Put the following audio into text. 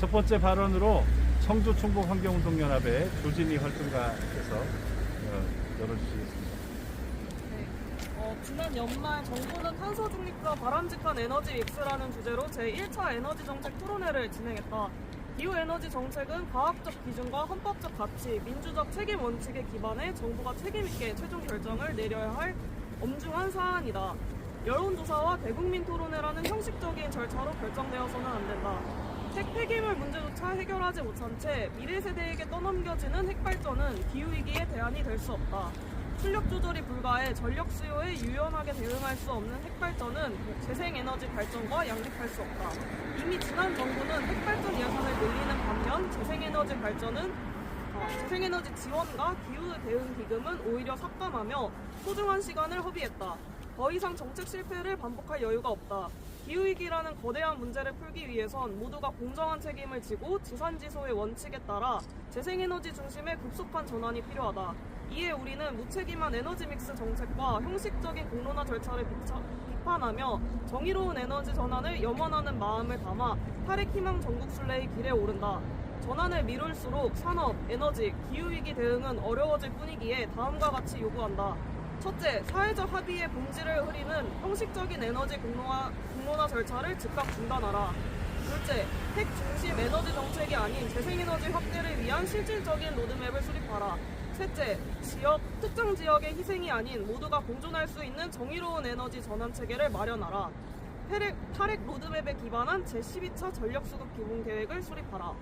첫 번째 발언으로 청주 충북 환경운동연합의 조진희 활동가께서 어, 열어주시겠습니다. 네. 어, 지난 연말 정부는 탄소 중립과 바람직한 에너지 믹스라는 주제로 제1차 에너지 정책 토론회를 진행했다. 기후 에너지 정책은 과학적 기준과 헌법적 가치, 민주적 책임 원칙에 기반해 정부가 책임 있게 최종 결정을 내려야 할 엄중한 사안이다. 여론조사와 대국민 토론회라는 형식적인 절차로 결정되어서는 안 된다. 핵 폐기물 문제조차 해결하지 못한 채 미래 세대에게 떠넘겨지는 핵발전은 기후위기의 대안이 될 수 없다. 출력 조절이 불가해 전력 수요에 유연하게 대응할 수 없는 핵발전은 재생에너지 발전과 양립할 수 없다. 이미 지난 정부는 핵발전 예산을 늘리는 반면 재생에너지 발전은 어, 재생에너지 지원과 기후 대응 기금은 오히려 삭감하며 소중한 시간을 허비했다. 더 이상 정책 실패를 반복할 여유가 없다. 기후위기라는 거대한 문제를 풀기 위해선 모두가 공정한 책임을 지고 지산지소의 원칙에 따라 재생에너지 중심의 급속한 전환이 필요하다. 이에 우리는 무책임한 에너지 믹스 정책과 형식적인 공론화 절차를 비차- 비판하며 정의로운 에너지 전환을 염원하는 마음을 담아 탈핵 희망 전국 순례의 길에 오른다. 전환을 미룰수록 산업, 에너지, 기후위기 대응은 어려워질 뿐이기에 다음과 같이 요구한다. 첫째, 사회적 합의의 본질을 흐리는 형식적인 에너지 공론화, 공론화 절차를 즉각 중단하라. 둘째, 핵 중심 에너지 정책이 아닌 재생에너지 확대를 위한 실질적인 로드맵을 수립하라. 셋째, 지역, 특정 지역의 희생이 아닌 모두가 공존할 수 있는 정의로운 에너지 전환 체계를 마련하라. 탈핵, 탈핵 로드맵에 기반한 제12차 전력수급 기본 계획을 수립하라.